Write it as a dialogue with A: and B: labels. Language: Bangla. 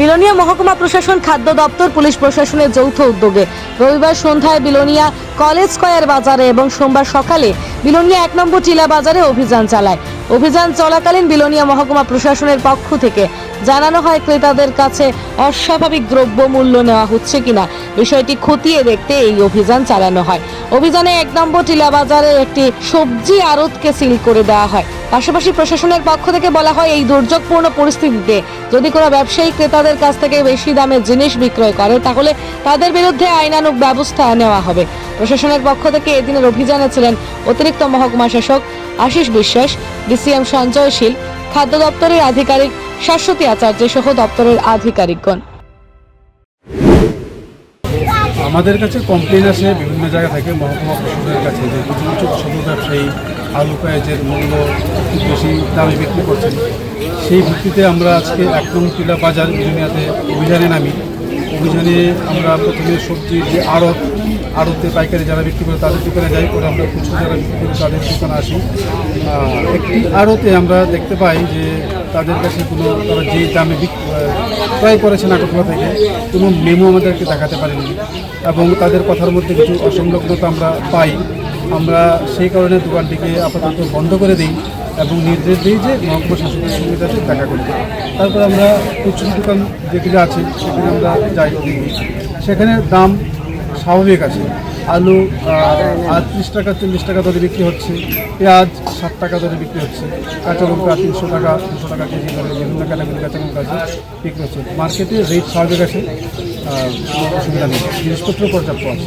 A: বিলোনিয়া মহকুমা প্রশাসন, খাদ্য দপ্তর, পুলিশ প্রশাসনের যৌথ উদ্যোগে। রবিবার সন্ধ্যায় বিলোনিয়া কলেজ স্কয়ার বাজারে এবং সোমবার সকালে বিলোনিয়া এক নম্বর টিলা বাজারে অভিযান চালায়। অভিযান চলাকালীন বিলোনিয়া মহকুমা প্রশাসনের পক্ষ থেকে জানানো হয়, ক্রেতাদের কাছে অস্বাভাবিক দ্রব্য মূল্য নেওয়া হচ্ছে কিনা বিষয়টি খতিয়ে দেখতে এই অভিযান চালানো হয়। অভিযানে এক নম্বর টিলা বাজারে একটি সবজি আড়তকে সিল করে দেওয়া হয়। পাশাপাশি প্রশাসনের পক্ষ থেকে বলা হয়, এই দুর্যোগপূর্ণ পরিস্থিতিতে যদি কোনো ব্যবসায়ী ক্রেতাদের কাছ থেকে বেশি দামে জিনিস বিক্রয় করে, তাহলে তাদের বিরুদ্ধে আইনানুগ ব্যবস্থা নেওয়া হবে। প্রশাসনের পক্ষ থেকে এদিনের অভিযানে ছিলেন অতিরিক্ত মহকুমা শাসক আশিস বিশ্বাস, ডিসিএম সঞ্জয় শীল, খাদ্য দপ্তরের আধিকারিক শাশ্বতী আচার্য সহ দপ্তরের আধিকারিকগণ।
B: আমাদের কাছে কমপ্লেন আসে, বিভিন্ন জায়গা থেকে মহকুমা প্রশাসনের কাছে যে কিছু কিছু ছোটো ব্যবসায়ী আলু পেঁয়াজের মূল্য খুব বেশি দামে বিক্রি করছেন। সেই ভিত্তিতে আমরা আজকে এক নং টিলা বাজার বিজনিয়াতে অভিযানে নামি। অভিযানে আমরা প্রথমে সবজির যে আড়ত, আড়তে পাইকারি যারা বিক্রি করে তাদের দোকানে যাই করে আমরা খুচরো যারা বিক্রি করি তাদের দোকানে আসি। একটি আড়তে আমরা দেখতে পাই যে তাদের কাছে কোনো, তারা যে দামে ক্রয় করেছেন আগরতলা থেকে, কোনো মেমো আমাদেরকে দেখাতে পারেনি। এবং তাদের কথার মধ্যে কিছু অসংলগ্নতা আমরা পাই। আমরা সেই কারণে দোকানটিকে আপাতত বন্ধ করে দিই এবং নির্দেশ দিই যে মহকুমা শাসকের সঙ্গে যাতে দেখা করতে তারপর আমরা খুচরো দোকান যেগুলো আছে, সেখানে আমরা যাই। সেখানে দাম স্বাভাবিক আছে। আলু আটত্রিশ টাকা, চল্লিশ টাকা দরে বিক্রি হচ্ছে। পেঁয়াজ, ষাট টাকা দরে বিক্রি হচ্ছে। কাঁচা লঙ্কা তিনশো টাকা, দুশো টাকা কেজি দরে বিভিন্ন ক্যাটাগরি কাঁচা লঙ্কা আছে, বিক্রি হচ্ছে। মার্কেটে রেট স্বাভাবিক আছে। অসুবিধা নেই। জিনিসপত্র পর্যাপ্ত আছে।